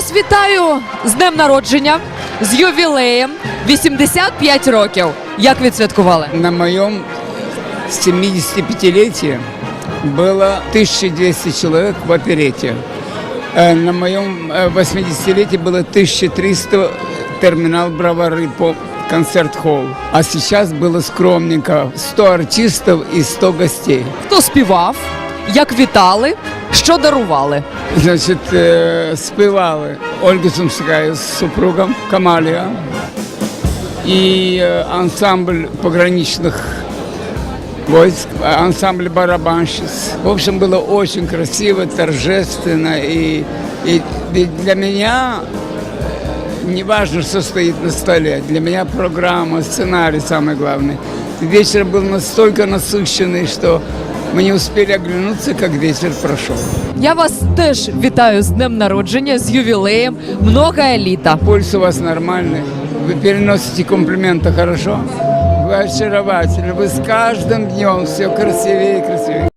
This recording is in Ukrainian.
вас вітаю з днем народження, з ювілеєм 85 років. Як відсвяткували? На моем 75-летии было 1200 человек в оперете. Э, На моем э, 80-летии было 1300 терминал Бровары по концерт-холл. А сейчас было скромненько 100 артистов и 100 гостей. Хто співав? Як вітали? Що дарували? Значит, э, спевали Ольга Сумская с супругом Камалия и э, ансамбль пограничных войск, э, ансамбль барабанщиц. В общем, было очень красиво, торжественно. И- и для меня не важно, что стоит на столе. Для меня программа, сценарий самый главный. Вечер был настолько насыщенный, что мы не успели оглянуться, как вечер прошел. Я вас теж вітаю з днем народження, з ювілеєм. Много літа. Пульс у вас нормальный. Вы переносите комплименты хорошо. Вы очаровательны. Вы с каждым днем все красивее и красивее.